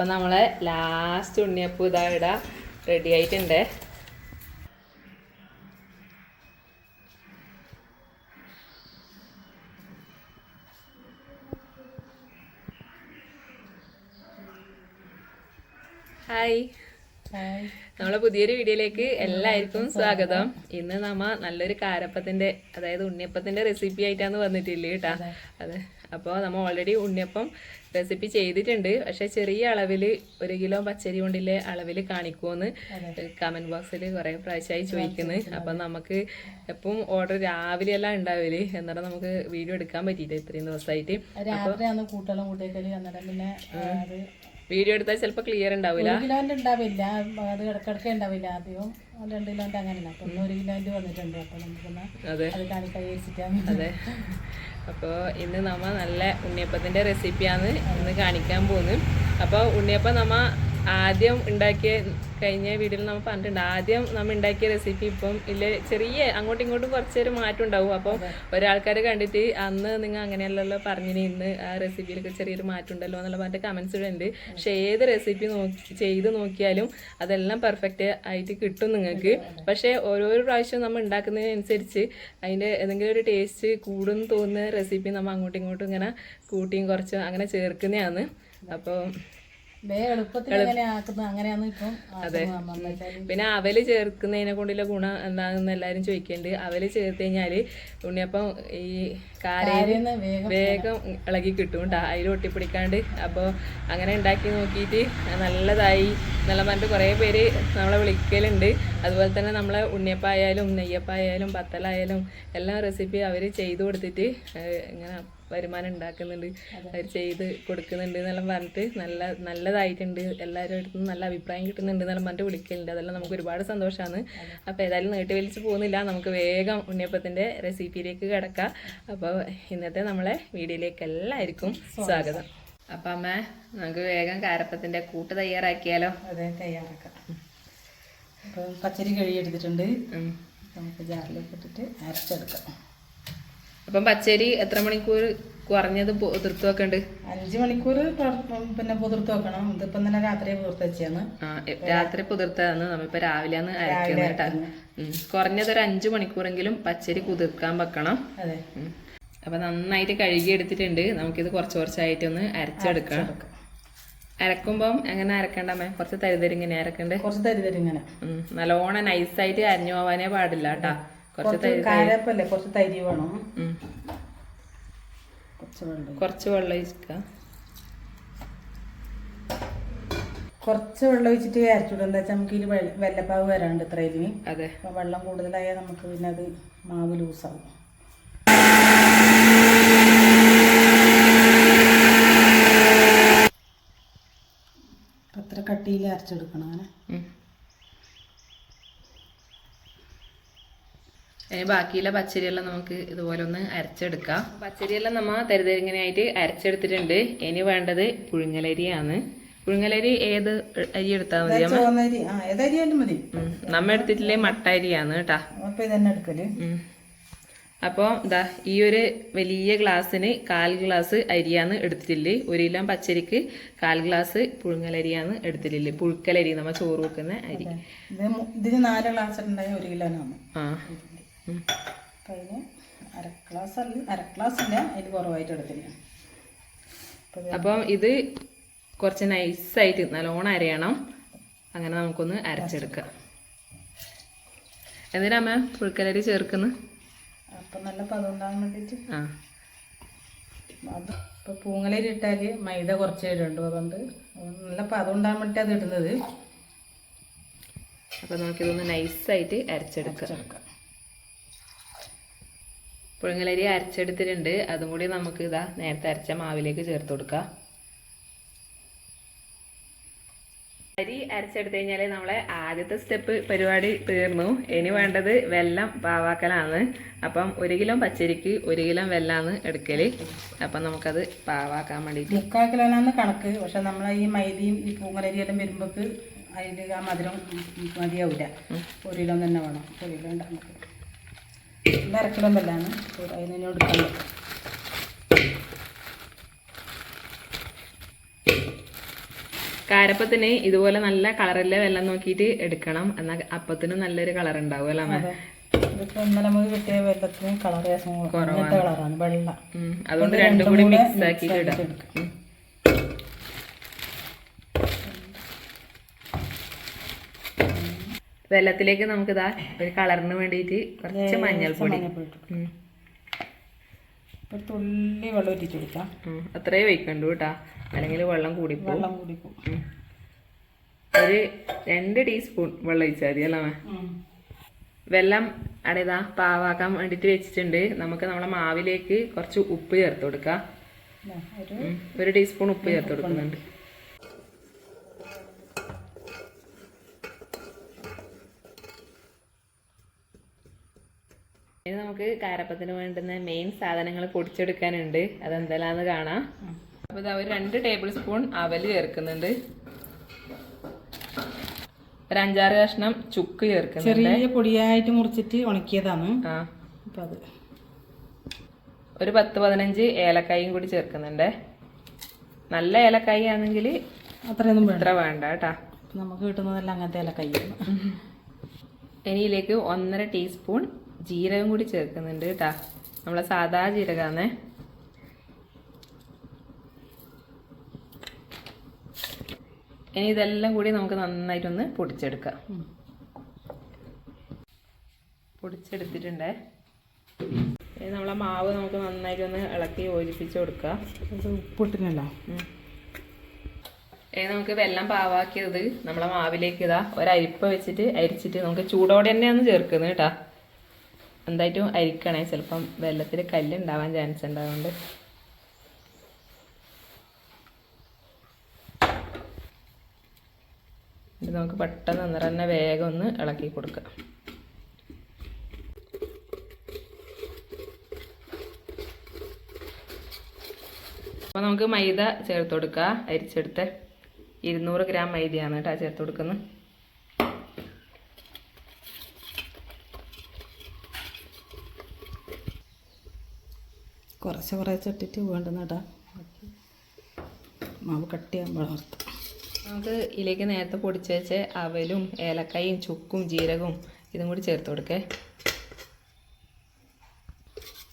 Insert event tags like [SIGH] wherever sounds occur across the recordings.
അപ്പം നമ്മളെ ലാസ്റ്റ് ഉണ്ണിയപ്പം ഇതാ ഇടാ റെഡി ആയിട്ടുണ്ട്. ഹായ് നമ്മളെ പുതിയൊരു വീഡിയോയിലേക്ക് എല്ലാവർക്കും സ്വാഗതം. ഇന്ന് നമ്മ നല്ലൊരു കാരപ്പത്തിന്റെ അതായത് ഉണ്ണിയപ്പത്തിന്റെ റെസിപ്പി ആയിട്ടാണ് വന്നിട്ടില്ലേ കേട്ടാ? അതെ. അപ്പോൾ നമ്മൾ ഓൾറെഡി ഉണ്ണിയപ്പം റെസിപ്പി ചെയ്തിട്ടുണ്ട്. പക്ഷെ ചെറിയ അളവിൽ ഒരു കിലോ പച്ചരി കൊണ്ടിലെ അളവിൽ കാണിക്കുമെന്ന് കമന്റ് ബോക്സിൽ കുറേ പ്രാവശ്യമായി ചോദിക്കുന്നു. അപ്പം നമുക്ക് എപ്പം ഓർഡർ രാവിലെ എല്ലാം ഉണ്ടാവില്ല എന്നിട്ട് നമുക്ക് വീഡിയോ എടുക്കാൻ പറ്റിയിട്ട് ഇത്രയും ദിവസമായിട്ട് വീഡിയോ എടുത്താൽ ചിലപ്പോൾ ക്ലിയർ ഉണ്ടാവില്ല ഒരു കിലോന്റെ ഉണ്ടാവില്ല. അത് ഇടക്കിടക്ക് ഉണ്ടാവില്ല ആദ്യം. രണ്ട് അപ്പൊ ഒരു കിലോന്റെ വന്നിട്ടുണ്ട്. അപ്പോൾ നമുക്കൊന്ന് അതെ. അത് കാണിക്കാൻ വിചാരിച്ചിട്ടാണ് അതെ. അപ്പോൾ ഇന്ന് നമ്മ നല്ല ഉണ്ണിയപ്പത്തിന്റെ റെസിപ്പിയാണ് ഇന്ന് കാണിക്കാൻ പോകുന്നത്. അപ്പോൾ ഉണ്ണിയപ്പം നമ്മ ആദ്യം ഉണ്ടാക്കിയ കഴിഞ്ഞ വീഡിയോയിൽ നമ്മൾ പറഞ്ഞിട്ടുണ്ട് ആദ്യം നമ്മൾ ഉണ്ടാക്കിയ റെസിപ്പി ഇപ്പം ഇല്ല ചെറിയ അങ്ങോട്ടും ഇങ്ങോട്ടും കുറച്ചൊരു മാറ്റം ഉണ്ടാവും. അപ്പം ഒരാൾക്കാർ കണ്ടിട്ട് അന്ന് നിങ്ങൾ അങ്ങനെയല്ലല്ലോ പറഞ്ഞിന് ഇന്ന് ആ റെസിപ്പിയിലൊക്കെ ചെറിയൊരു മാറ്റം ഉണ്ടല്ലോ എന്നുള്ള പറഞ്ഞിട്ട് കമൻസ് ഉണ്ട് പക്ഷേ ഏത് റെസിപ്പി നോക്കി ചെയ്ത് നോക്കിയാലും അതെല്ലാം പെർഫെക്റ്റ് ആയിട്ട് കിട്ടും നിങ്ങൾക്ക്. പക്ഷേ ഓരോരോ പ്രാവശ്യം നമ്മൾ ഉണ്ടാക്കുന്നതിനനുസരിച്ച് അതിന്റെ എന്തെങ്കിലും ഒരു ടേസ്റ്റ് കൂടും തോന്നുന്ന റെസിപ്പി നമ്മൾ അങ്ങോട്ടും ഇങ്ങോട്ടും ഇങ്ങനെ കൂട്ടിയും കുറച്ചും അങ്ങനെ ചേർക്കുന്നതാണ്. അപ്പോൾ പിന്നെ അവൽ ചേർക്കുന്നതിനെ കൊണ്ടുള്ള ഗുണം എന്താണെന്ന് എല്ലാരും ചോദിക്കുന്നുണ്ട് അവൽ ചേർത്ത് കഴിഞ്ഞാൽ ഉണ്ണിയപ്പം ഈ കാരയിൽ വേഗം വേഗം ഇളകി കിട്ടും കേട്ടോ അതിൽ ഒട്ടിപ്പിടിക്കാണ്ട് അപ്പോൾ അങ്ങനെ ഉണ്ടാക്കി നോക്കിയിട്ട് നല്ലതായി. നല്ല പറഞ്ഞിട്ട് കുറേ പേര് നമ്മളെ വിളിക്കലുണ്ട്. അതുപോലെ തന്നെ നമ്മളെ ഉണ്ണിയപ്പായാലും നെയ്യപ്പായാലും പത്തലായാലും എല്ലാം റെസിപ്പി അവർ ചെയ്തു കൊടുത്തിട്ട് ഇങ്ങനെ വരുമാനം ഉണ്ടാക്കുന്നുണ്ട്. അവർ ചെയ്ത് കൊടുക്കുന്നുണ്ട് എന്നെല്ലാം പറഞ്ഞിട്ട് നല്ല നല്ലതായിട്ടുണ്ട്. എല്ലാവരും അടുത്തും നല്ല അഭിപ്രായം കിട്ടുന്നുണ്ട് എന്നെല്ലാം പറഞ്ഞിട്ട് വിളിക്കലുണ്ട്. അതെല്ലാം നമുക്ക് ഒരുപാട് സന്തോഷമാണ് അപ്പോൾ ഏതായാലും നീട്ടി വലിച്ച് പോകുന്നില്ല. നമുക്ക് വേഗം ഉണ്ണിയപ്പത്തിന്റെ റെസിപ്പിയിലേക്ക് കിടക്കാം. അപ്പോൾ ഇന്നത്തെ നമ്മളെ വീഡിയോയിലേക്ക് എല്ലാവർക്കും സ്വാഗതം. അപ്പം അമ്മ നമുക്ക് വേഗം കാരപ്പത്തിന്റെ കൂട്ട് തയ്യാറാക്കിയാലോ? അതെ തയ്യാറാക്കാം. അപ്പോൾ പച്ചരി കഴുകി എടുത്തിട്ടുണ്ട് നമുക്ക് ജാറിലേക്ക് ഇട്ടിട്ട് അരച്ചെടുക്കാം. അപ്പം പച്ചരി എത്ര മണിക്കൂർ കുറഞ്ഞത് പുതിർത്ത് വെക്കണ്ട്? അഞ്ചു മണിക്കൂർ പിന്നെ പുതിർത്ത് വെക്കണം. ഇതിപ്പം തന്നെ രാത്രി പുതിർത്ത് വെച്ചാണ് ആ എ- രാത്രി പുതിർത്തതാണ് നമ്മളിപ്പോ രാവിലെയാണ് അരക്കുന്നത് കേട്ടോ. കുറഞ്ഞത് ഒരു അഞ്ചു മണിക്കൂറെങ്കിലും പച്ചരി കുതിർക്കാൻ വെക്കണം. അപ്പൊ നന്നായിട്ട് കഴുകി എടുത്തിട്ടുണ്ട് നമുക്കിത് കുറച്ച് കുറച്ചായിട്ടൊന്ന് അരച്ചെടുക്കണം അരക്കുമ്പം എങ്ങനെ അരക്കണ്ടമ്മേ കുറച്ച് തരിതരിങ്ങനെ അരക്കണ്ടേ? കുറച്ച് തരിതരിങ്ങനെ. നല്ലോണം നൈസായിട്ട് അരിഞ്ഞു പോവാനേ പാടില്ല കേട്ടാ. കുറച്ച് കാരപ്പല്ലേ? കുറച്ച് തരി വേണം. കുറച്ച് വെള്ളം കുറച്ച് വെള്ളം ഒഴിക്കുക കുറച്ച് വെള്ളം ഒഴിച്ചിട്ട് അരച്ചുവിടും എന്താ വെച്ചാൽ നമുക്ക് ഇതിൽ വെല്ലപ്പാവ് വരാണ്ട് ഇത്ര ഇതിന്. അതെ. അപ്പൊ വെള്ളം കൂടുതലായാൽ നമുക്ക് പിന്നെ അത് മാവ് ലൂസാവും. ആവും അത്ര കട്ടിയിൽ അരച്ചെടുക്കണം അങ്ങനെ. ഇനി ബാക്കിയുള്ള പച്ചരിയെല്ലാം നമുക്ക് ഇതുപോലെ ഒന്ന് അരച്ചെടുക്കാം. പച്ചരിയെല്ലാം നമ്മ തരിതരിങ്ങനെയായിട്ട് അരച്ചെടുത്തിട്ടുണ്ട്. ഇനി വേണ്ടത് പുഴുങ്ങലരിയാണ്. പുഴുങ്ങലരി ഏത് അരി എടുത്താൽ മതി മതി. നമ്മ എടുത്തിട്ടില്ലേ മട്ട അരിയാണ് കേട്ടാ. അപ്പോൾ ഇതന്നെ എടുക്കൽ. അപ്പോൾ ഇതാ ഈ ഒരു വലിയ ഗ്ലാസ്സിന് കാൽ ഗ്ലാസ് അരിയാണ് എടുത്തിട്ടില്ലേ ഒരു കിലോ പച്ചരിക്ക് കാൽ ഗ്ലാസ് പുഴുങ്ങലരിയാണ് എടുത്തിട്ടില്ലേ പുഴുക്കലരി നമ്മ ചോറ് വെക്കുന്ന അരി. ഇതിന് നാല് ഗ്ലാസ് ഉണ്ടായ ഒരു കിലോ ആ. ഉം. അപ്പം അതിന് അര ഗ്ലാസ് അല്ല അര ഗ്ലാസ് ഇല്ല അതിൽ കുറവായിട്ട് എടുത്തില്ല. അപ്പോൾ അപ്പം ഇത് കുറച്ച് നൈസായിട്ട് നല്ലോണം അരയണം. അങ്ങനെ നമുക്കൊന്ന് അരച്ചെടുക്കാം. എന്തിനാ മാം പുഴുക്കലരി ചേർക്കുന്നു? അപ്പം നല്ല പതുണ്ടാകാൻ വേണ്ടിയിട്ട് ആ. അത് ഇപ്പോൾ പൂങ്ങലരി ഇട്ടാൽ മൈദ കുറച്ച് ഇടണ്ടു അതുകൊണ്ട് നല്ല പതുണ്ടാകാൻ ഉണ്ടാകാൻ വേണ്ടി അത് ഇടുന്നത്. അപ്പം നമുക്കിതൊന്ന് നൈസായിട്ട് അരച്ചെടുക്കാം. പുഴുങ്ങലരി അരച്ചെടുത്തിട്ടുണ്ട്. അതും കൂടി നമുക്ക് ഇതാ നേരത്തെ അരച്ച മാവിലേക്ക് ചേർത്ത് കൊടുക്കാം. അരി അരച്ചെടുത്ത് കഴിഞ്ഞാൽ നമ്മളെ ആദ്യത്തെ സ്റ്റെപ്പ് പരിപാടി തീർന്നു. ഇനി വേണ്ടത് വെല്ലം പാവാക്കലാണ്. അപ്പം ഒരു കിലോ പച്ചരിക്ക് ഒരു കിലോ വെല്ലാണ് എടുക്കൽ. അപ്പം നമുക്കത് പാവാക്കാൻ വേണ്ടിയിട്ട് മുക്കാൽ കിലോനാണ് കണക്ക്. പക്ഷെ നമ്മളെ ഈ മൈദയും ഈ പൂങ്ങലരിയെല്ലാം വരുമ്പോക്ക് അതിൽ ആ മധുരം മതിയാവില്ല ഒരു കിലോ തന്നെ വേണം. ഒരു കിലോ ഉണ്ട് നമുക്ക്. ഇത് അര കിലോ വെല്ലാണ് അതിന് ഇനി എടുക്കാൻ കാരപ്പത്തിന് ഇതുപോലെ നല്ല കളറിലെ വെള്ളം നോക്കിയിട്ട് എടുക്കണം. എന്നാൽ അപ്പത്തിനും നല്ലൊരു കളർ ഉണ്ടാവും അല്ലേ ഇതിപ്പോൾ ഇന്നലെ നമുക്ക് കിട്ടിയ വെള്ളത്തിന് കളർ ഇങ്ങനത്തെ കളറാണ് വെള്ളം. അതുകൊണ്ട് രണ്ടും കൂടി മിക്സ് ആക്കിയിട്ട് ഇടാം. ഉം. നമുക്ക് ഇതാ ഒരു കളറിന് വേണ്ടിയിട്ട് കുറച്ച് മഞ്ഞൾപ്പൊടി. ഒരു തുള്ളി വെള്ളം ഒറ്റിച്ച് കൊടുക്കാം. അത്രേ വെക്കണ്ടു കേട്ടാ. അല്ലെങ്കിൽ വെള്ളം കൂടി വെള്ളം കുടിക്കും ഒരു രണ്ട് ടീസ്പൂൺ വെള്ളം ഒഴിച്ചാൽ മതി അല്ലേ? വെള്ളം അടേതാ പാവാക്കാൻ വേണ്ടിയിട്ട് വെച്ചിട്ടുണ്ട്. നമുക്ക് നമ്മളെ മാവിലേക്ക് കുറച്ച് ഉപ്പ് ചേർത്ത് കൊടുക്കാം. ഒരു ടീസ്പൂൺ ഉപ്പ് ചേർത്ത് കൊടുക്കുന്നുണ്ട്. ഇനി നമുക്ക് കാരപ്പത്തിന് വേണ്ടുന്ന മെയിൻ സാധനങ്ങൾ പൊടിച്ചെടുക്കാനുണ്ട്. അതെന്തെല്ലാന്ന് കാണാം. അപ്പോൾ ഇതാ ഒരു രണ്ട് ടേബിൾ സ്പൂൺ അവൽ ചേർക്കുന്നുണ്ട്. ഒരു അഞ്ചാറ് കഷ്ണം ചുക്ക് ചേർക്കുന്നുണ്ട്. ചെറിയ പൊടിയായിട്ട് മുറിച്ചിട്ട് ഉണക്കിയതാണ്. ആ. അപ്പം അത്. ഒരു പത്ത് പതിനഞ്ച് ഏലക്കായും കൂടി ചേർക്കുന്നുണ്ട്. നല്ല ഏലക്കായ ആണെങ്കിൽ അത്രയൊന്നും ഇത്ര വേണ്ട കേട്ടാ. നമുക്ക് കിട്ടുന്നതെല്ലാം അങ്ങനത്തെ ഇല ഇനിയിലേക്ക് ഇനി ഇതിലേക്ക് ഒന്നര ടീസ്പൂൺ ജീരകം കൂടി ചേർക്കുന്നുണ്ട് കേട്ടാ നമ്മളെ സാധാ ജീരകമാണേ ഇനി ഇതെല്ലാം കൂടി നമുക്ക് നന്നായിട്ടൊന്ന് പൊടിച്ചെടുക്കാം. പൊടിച്ചെടുത്തിട്ടുണ്ടേ. ഇനി നമ്മളെ മാവ് നമുക്ക് നന്നായിട്ടൊന്ന് ഇളക്കി യോജിപ്പിച്ച് കൊടുക്കാം. ഏ ഇനി നമുക്ക് വെള്ളം പാവാക്കിയത് നമ്മളെ മാവിലേക്ക് ഇതാ ഒരരിപ്പ വെച്ചിട്ട് അരിച്ചിട്ട് നമുക്ക് ചൂടോടെ തന്നെയാണ് ചേർക്കുന്നത് കേട്ടാ എന്തായിട്ടും അരിക്കണേ. ചിലപ്പം വെള്ളത്തിൽ കല്ലുണ്ടാവാൻ ചാൻസ് ഉണ്ടാവുന്നുണ്ട്. ഇത് നമുക്ക് പെട്ടെന്ന് അന്നേരം തന്നെ വേഗം ഒന്ന് ഇളക്കി കൊടുക്കാം. അപ്പോൾ നമുക്ക് മൈദ ചേർത്ത് കൊടുക്കുക അരിച്ചെടുത്ത് ഇരുന്നൂറ് ഗ്രാം മൈദയാണ് കേട്ടോ ചേർത്ത് കൊടുക്കുന്നത്. കുറച്ച് കുറച്ച് ഇട്ടിട്ട് വേണ്ടുന്നടാ മാവ് കട്ടിയാകുമ്പോൾ വളർത്തും നമുക്ക് ഇതിലേക്ക് നേരത്തെ പൊടിച്ച് വെച്ച് അവലും ഏലക്കായും ചുക്കും ജീരകവും ഇതും കൂടി ചേർത്ത് കൊടുക്കേ.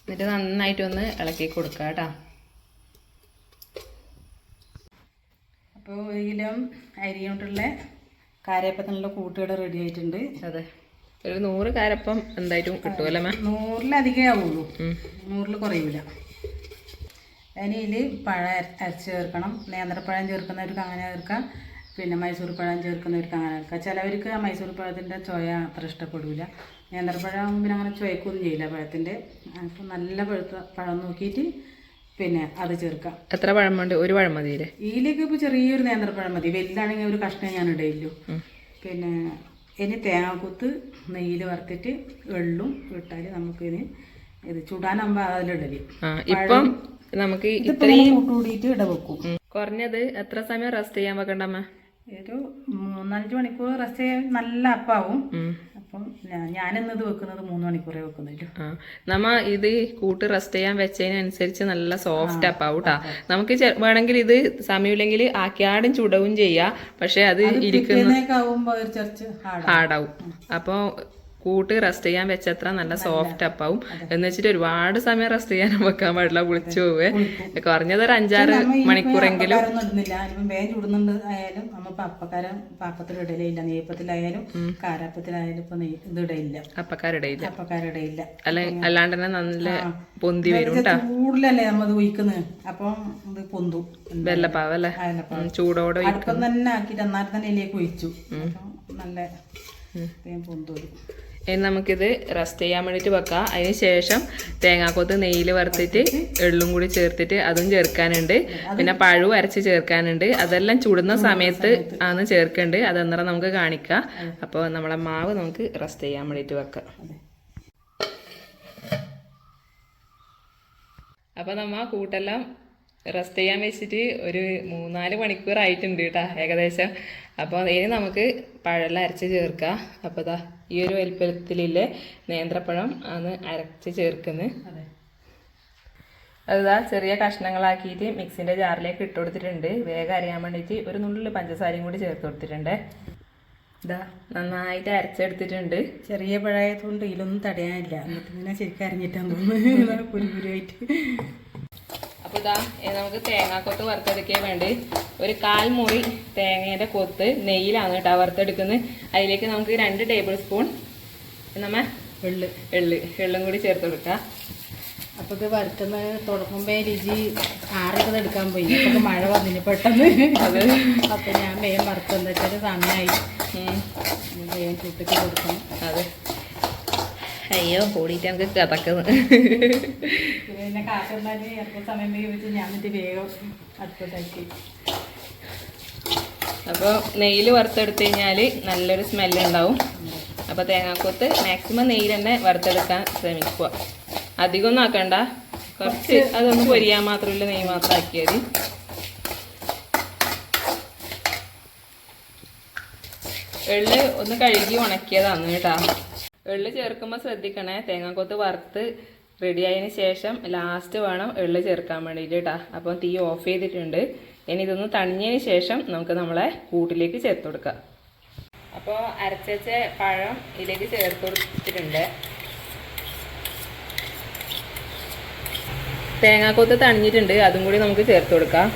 എന്നിട്ട് നന്നായിട്ടൊന്ന് ഇളക്കി കൊടുക്കുക കേട്ടോ. അപ്പോൾ ഒരു കിലോ അരി കൊണ്ടുള്ള കാരയപ്പത്തിനുള്ള കൂട്ടുകട റെഡി ആയിട്ടുണ്ട്. അതെ. ഒരു നൂറ് കാരപ്പം എന്തായിട്ടും കിട്ടുമല്ലോ മാം? നൂറിലധികമേ ആവുള്ളൂ. നൂറിൽ കുറയില്ല അതിൽ പഴം അര- അരച്ച് ചേർക്കണം. നേന്ത്രപ്പഴം ചേർക്കുന്നവർക്ക് അങ്ങനെ ചേർക്കാം. പിന്നെ മൈസൂർ പഴം ചേർക്കുന്നവർക്ക് അങ്ങനെ ചേർക്കാം. ചിലവർക്ക് ആ മൈസൂർ പഴത്തിന്റെ ചോയ അത്ര ഇഷ്ടപ്പെടില്ല നേന്ത്രപ്പഴം പിന്നെ അങ്ങനെ ചോയക്കൊന്നും ചെയ്യില്ല പഴത്തിന്റെ അപ്പം നല്ല പഴുത്ത പഴം നോക്കിയിട്ട് പിന്നെ അത് ചേർക്കാം. എത്ര പഴം വേണ്ട? ഒരു പഴം മതിയില്ലേ? ഇതിലേക്ക് ഇപ്പോൾ ചെറിയൊരു നേന്ത്രപ്പഴം മതി. വലുതാണെങ്കിൽ ഒരു കഷ്ണം ഞാൻ ഇടയില്ലു പിന്നെ ഇനി തേങ്ങാക്കുത്ത് നെയ്യിൽ വറുത്തിട്ട് എള്ളും ഇട്ടാൽ നമുക്കിനി ഇത് ചുടാനാകുമ്പോൾ അതിലിടൽ ഇപ്പം നമുക്ക് ഇത്രയും കൂട്ടുകൂടിയിട്ട് ഇട വെക്കും. കുറഞ്ഞത് എത്ര സമയം റെസ്റ്റ് ചെയ്യാൻ വെക്കണ്ടമ്മ? ഒരു മൂന്നാലഞ്ച് മണിക്കൂർ റെസ്റ്റ് ചെയ്യാൻ നല്ല അപ്പാവും. അപ്പം ഞാനിന്നത് വെക്കുന്നത് മൂന്ന് മണിക്കൂറേ വെക്കുന്നുള്ളൂ. നമ്മ ഇത് കൂട്ട് റെസ്റ്റ് ചെയ്യാൻ വെച്ചതിനനുസരിച്ച് നല്ല സോഫ്റ്റ് അപ്പ് കേട്ടാ നമുക്ക് വേണമെങ്കിൽ ഇത് സമയമില്ലെങ്കിൽ ആക്കിയാടും ചുടവും ചെയ്യാം. പക്ഷെ അത് ഇരിക്കുന്ന. ഹാർഡാവും അപ്പോൾ കൂട്ട് റെസ്റ്റ് ചെയ്യാൻ വെച്ചത്ര നല്ല സോഫ്റ്റ് അപ്പാവും. എന്ന് വെച്ചിട്ട് ഒരുപാട് സമയം റെസ്റ്റ് ചെയ്യാൻ വെക്കാൻ പാടില്ല വിളിച്ചു പോവേ. കുറഞ്ഞത് ഒരു അഞ്ചാറ് മണിക്കൂറെങ്കിലും. വേഗം ചുടുന്നുണ്ട് ആയാലും അപ്പക്കാരം നെയ്യപ്പത്തിലായാലും കാരപ്പത്തിലായാലും ഇപ്പം അപ്പക്കാരിടയില്ല. അപ്പക്കാരിടയില്ല. അല്ല അല്ലാണ്ട് തന്നെ നല്ല പൊന്തി വരും ചൂടിലല്ലേ ഒഴിക്കുന്നത് അപ്പം ഇത് പൊന്തു. വെള്ളപ്പാവല്ലേ? അല്ലേ ചൂടോടെ അടുപ്പം തന്നെ ആക്കിയിട്ട് അന്നാരം തന്നെ ഇതിലേക്ക് ഒഴിച്ചു. നല്ല പൊന്തു. വരും ഇനി നമുക്കിത് റസ്റ്റ് ചെയ്യാൻ വേണ്ടിയിട്ട് വെക്കാം. അതിന് ശേഷം തേങ്ങാക്കൊത്ത് നെയ്യിൽ വറുത്തിട്ട് എള്ളും കൂടി ചേർത്തിട്ട് അതും ചേർക്കാനുണ്ട്. പിന്നെ പഴവും അരച്ച് ചേർക്കാനുണ്ട്. അതെല്ലാം ചുടുന്ന സമയത്ത് ആണ് ചേർക്കേണ്ടത്. അതെന്നേരം നമുക്ക് കാണിക്കാം. അപ്പോൾ നമ്മളെ മാവ് നമുക്ക് റസ്റ്റ് ചെയ്യാൻ വേണ്ടിയിട്ട് വെക്കാം. അപ്പോൾ നമ്മ കൂട്ടെല്ലാം റെസ്റ്റ് ചെയ്യാൻ വെച്ചിട്ട് ഒരു മൂന്നാൽ മണിക്കൂർ ആയിട്ടുണ്ട് കേട്ടോ ഏകദേശം. അപ്പോൾ ഇനി നമുക്ക് പഴമെല്ലാം അരച്ച് ചേർക്കാം. അപ്പോൾ ദാ ഈ ഒരു വലിപ്പത്തിലെ നേന്ത്രപ്പഴം ആണ് അരച്ച് ചേർക്കുന്നത് അതെ. ചെറിയ കഷ്ണങ്ങളാക്കിയിട്ട് മിക്സിന്റെ ജാറിലേക്ക് ഇട്ട് കൊടുത്തിട്ടുണ്ട്. വേഗം അറിയാൻ വേണ്ടിയിട്ട് ഒരു നുള്ളിൽ പഞ്ചസാരയും കൂടി ചേർത്ത് കൊടുത്തിട്ടുണ്ട്. ഇതാ നന്നായിട്ട് അരച്ചെടുത്തിട്ടുണ്ട്. ചെറിയ പഴയതുകൊണ്ട് ഇതിലൊന്നും തടയാനില്ല. എന്നിട്ട് ഇങ്ങനെ ശരിക്കും അരിഞ്ഞിട്ടാന്ന് തോന്നുന്നു. [LAUGHS] കുരുകുരുവായിട്ട്. അപ്പോൾ ഇതാ നമുക്ക് തേങ്ങാക്കൊത്ത് വറുത്തെടുക്കാൻ വേണ്ടി. ഒരു കാൽ മുറി തേങ്ങേന്റെ കൊത്ത് നെയ്യിലാണ് കേട്ടോ വറുത്തെടുക്കുന്നത്. അതിലേക്ക് നമുക്ക് രണ്ട് ടേബിൾ സ്പൂൺ നമ്മൾ എള്ള്. എള്ള് എള്ളും കൂടി ചേർത്ത് കൊടുക്കാം. അപ്പോൾ ഇത് വറുക്കുന്ന തുടങ്ങുമ്പോൾ രുചി ആറൊക്കെ എടുക്കാൻ പോയി. അപ്പോൾ മഴ വന്നിന് പെട്ടെന്ന്. അത്. അപ്പൊ ഞാൻ വേഗം വറുത്തെന്താ വെച്ചാൽ സമയമായി വേഗം ചുട്ടിട്ട് കൊടുക്കണം. അതെ. അയ്യോ കൂടിയിട്ട് നമുക്ക് കഥക്കുന്നു പിന്നെ കാട്ടുന്നാൽ ചിലപ്പോൾ സമയം വെച്ച് ഞാൻ എന്നിട്ട് വേഗം അടുപ്പത്താക്കി. അപ്പോൾ നെയ്യിൽ വറുത്തെടുത്തു കഴിഞ്ഞാൽ നല്ലൊരു സ്മെല്ല് ഉണ്ടാവും. അപ്പോൾ തേങ്ങാക്കൊത്ത് മാക്സിമം നെയ്യിൽ തന്നെ വറുത്തെടുക്കാൻ ശ്രമിക്കുക. അധികമൊന്നും ആക്കണ്ട. കുറച്ച് അതൊന്ന് പൊരിയാൻ മാത്രമില്ല നെയ്യ് മാത്രം ആക്കിയാൽ മതി. എള്ള് ഒന്ന് കഴുകി ഉണക്കിയതാണ് കേട്ടാ. എള്ള് ചേർക്കുമ്പോൾ ശ്രദ്ധിക്കണേ. തേങ്ങാക്കൊത്ത് വറുത്ത് റെഡി ആയതിന് ശേഷം ലാസ്റ്റ് വേണം എള്ള് ചേർക്കാൻ വേണ്ടിയിട്ട് കേട്ടോ അപ്പം തീ ഓഫ് ചെയ്തിട്ടുണ്ട്. ഇനി ഇതൊന്ന് തണിഞ്ഞതിന് ശേഷം നമുക്ക് നമ്മളെ കൂട്ടിലേക്ക് ചേർത്ത് കൊടുക്കാം. അപ്പോൾ അരച്ചച്ച പഴം ഇതിലേക്ക് ചേർത്ത് കൊടുത്തിട്ടുണ്ട്. തേങ്ങാക്കൊത്ത് തണിഞ്ഞിട്ടുണ്ട്. അതും കൂടി നമുക്ക് ചേർത്ത് കൊടുക്കാം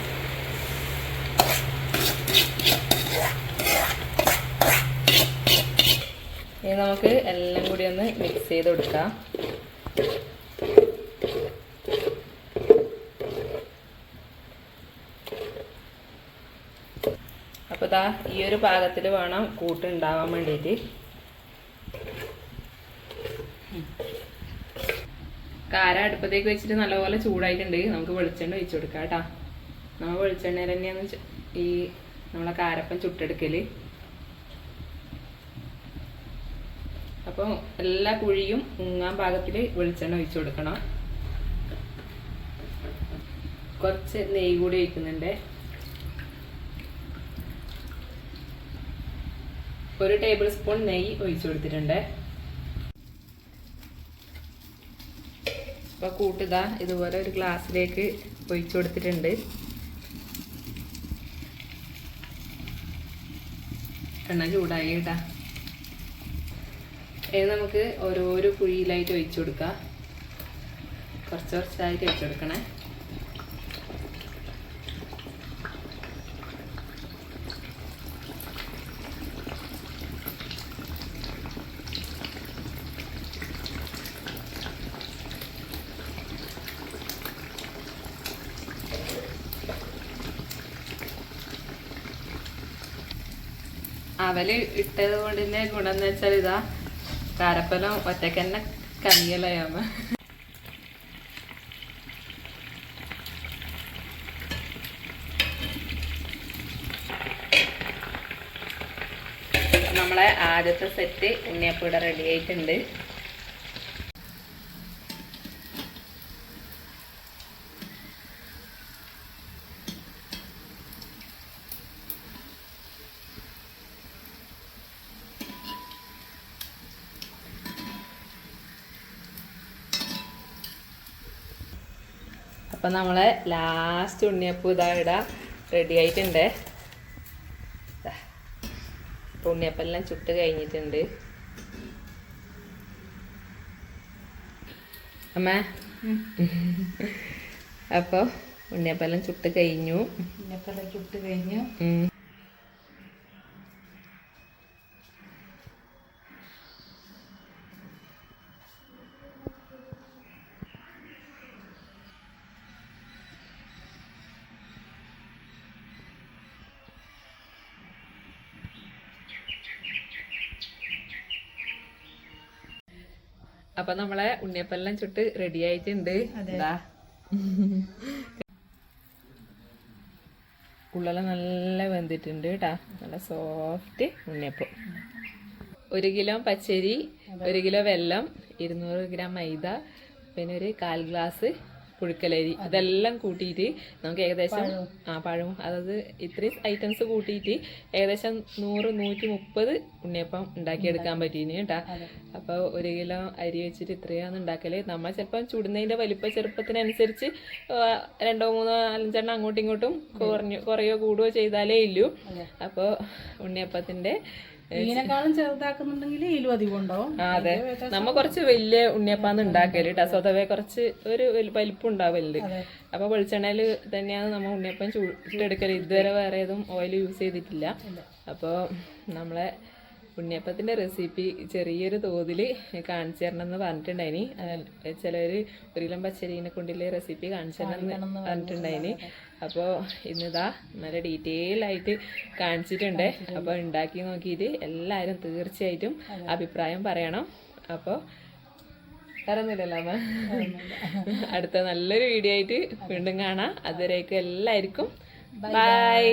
ഇനി നമുക്ക് എല്ലാം കൂടി ഒന്ന് മിക്സ് ചെയ്ത് കൊടുക്കാം. അപ്പോൾ ദാ ഈ ഒരു പാകത്തിൽ വേണം കൂട്ടുണ്ടാവാൻ വേണ്ടിയിട്ട് കാര അടുപ്പത്തേക്ക് വെച്ചിട്ട് നല്ലപോലെ ചൂടായിട്ടുണ്ട്. നമുക്ക് വെളിച്ചെണ്ണ ഒഴിച്ചു കൊടുക്കാം കേട്ടോ നമ്മൾ വെളിച്ചെണ്ണയിൽ തന്നെയാണ് ഈ നമ്മളെ കാരപ്പം ചുട്ടെടുക്കൽ. അപ്പോൾ എല്ലാ കുഴിയും മുങ്ങാൻ പാകത്തിൽ വെളിച്ചെണ്ണ ഒഴിച്ചു കൊടുക്കണം. കുറച്ച് നെയ്യ് കൂടി ഒഴിക്കുന്നുണ്ട്. ഒരു ടേബിൾ സ്പൂൺ നെയ്യ് ഒഴിച്ചു കൊടുത്തിട്ടുണ്ട്. അപ്പോൾ കൂട്ടുക ഇതുപോലെ ഒരു ഗ്ലാസ്സിലേക്ക് ഒഴിച്ചു കൊടുത്തിട്ടുണ്ട്. എണ്ണ ചൂടായി ഇത് നമുക്ക് ഓരോരോ കുഴിയിലായിട്ട് ഒഴിച്ചു കൊടുക്കാം. കുറച്ച് കുറച്ചായിട്ട് ഒഴിച്ചു കൊടുക്കണേ. അവൽ ഇട്ടത് കൊണ്ടിന്റെ ഗുണം എന്ന് വെച്ചാൽ ഇതാ കാരപ്പലം ഒറ്റക്കന്നെ കനിയലയാമ നമ്മളെ ആദ്യത്തെ സെറ്റ് ഉണ്ണിയപ്പൂടെ റെഡി ആയിട്ടുണ്ട്. അപ്പം നമ്മളെ ലാസ്റ്റ് ഉണ്ണിയപ്പം ഇതാ ഇടാ റെഡി ആയിട്ടുണ്ട്. ഉണ്ണിയപ്പം എല്ലാം ചുട്ട് കഴിഞ്ഞിട്ടുണ്ട്. അമ്മ? അപ്പോൾ ഉണ്ണിയപ്പം എല്ലാം ചുട്ട് കഴിഞ്ഞു. ഉണ്ണിയപ്പെല്ലാം ചുട്ട് കഴിഞ്ഞു. അപ്പൊ നമ്മളെ ഉണ്ണിയപ്പെല്ലാം ചുട്ട് റെഡി ആയിട്ടുണ്ട്. ഉള്ളെല്ലാം നല്ല വെന്തിട്ടുണ്ട് കേട്ടാ നല്ല സോഫ്റ്റ് ഉണ്ണിയപ്പം. ഒരു കിലോ പച്ചരി ഒരു കിലോ വെല്ലം ഇരുന്നൂറ് ഗ്രാം മൈദ പിന്നെ ഒരു കാൽ ഗ്ലാസ് പുഴുക്കലരി. ഇതെല്ലാം കൂട്ടിയിട്ട് നമുക്ക് ഏകദേശം ആ പഴവും. അതായത് ഇത്രയും ഐറ്റംസ് കൂട്ടിയിട്ട് ഏകദേശം നൂറ് നൂറ്റി മുപ്പത് ഉണ്ണിയപ്പം ഉണ്ടാക്കിയെടുക്കാൻ പറ്റീന് കേട്ടാ. അപ്പോൾ ഒരു കിലോ അരി വെച്ചിട്ട് ഇത്രയാണ് ഉണ്ടാക്കൽ. നമ്മൾ ചിലപ്പം ചുടുന്നതിന്റെ വലിപ്പ ചെറുപ്പത്തിനനുസരിച്ച് രണ്ടോ മൂന്നോ അഞ്ചെണ്ണം അങ്ങോട്ടും ഇങ്ങോട്ടും കുറഞ്ഞു കുറയോ കൂടുകയോ ചെയ്താലേ ഇല്ലൂ. അപ്പോൾ ഉണ്ണിയപ്പത്തിന്റെ ഇതിനേക്കാളും ചെറുതാക്കുന്നുണ്ടെങ്കിൽ ഇതിലും അധികം ഉണ്ടാവും. അതെ. നമ്മ കുറച്ച് വലിയ ഉണ്ണിയപ്പാന്ന് ഉണ്ടാക്കൽ കേട്ടോ സ്വതവേ കുറച്ച് ഒരു വലു- വലിപ്പം ഉണ്ടാവലുണ്ട് അപ്പൊ വെളിച്ചെണ്ണയിൽ തന്നെയാണ് നമ്മ ഉണ്ണിയപ്പം ചൂട്ടെടുക്കൽ ഇതുവരെ വേറെ ഏതും ഓയിൽ യൂസ് ചെയ്തിട്ടില്ല. അപ്പോൾ നമ്മളെ ഉണ്ണിയപ്പത്തിന്റെ റെസിപ്പി ചെറിയൊരു തോതിൽ കാണിച്ചു തരണം എന്ന് പറഞ്ഞിട്ടുണ്ടായിനി. ചിലർ ഒരു കിലോ പച്ചരീനെ കൊണ്ടുള്ള റെസിപ്പി കാണിച്ചു തരണം എന്ന് പറഞ്ഞിട്ടുണ്ടായിനി. അപ്പോൾ ഇന്നിതാ നല്ല ഡീറ്റെയിൽ ആയിട്ട് കാണിച്ചിട്ടുണ്ട്. അപ്പോൾ ഉണ്ടാക്കി നോക്കിയിട്ട് എല്ലാവരും തീർച്ചയായിട്ടും അഭിപ്രായം പറയണം. അപ്പോൾ പറഞ്ഞില്ലല്ലോ അമ്മ? അടുത്ത നല്ലൊരു വീഡിയോ ആയിട്ട് വീണ്ടും കാണാം. അതുവരേക്കും എല്ലാവർക്കും ബൈ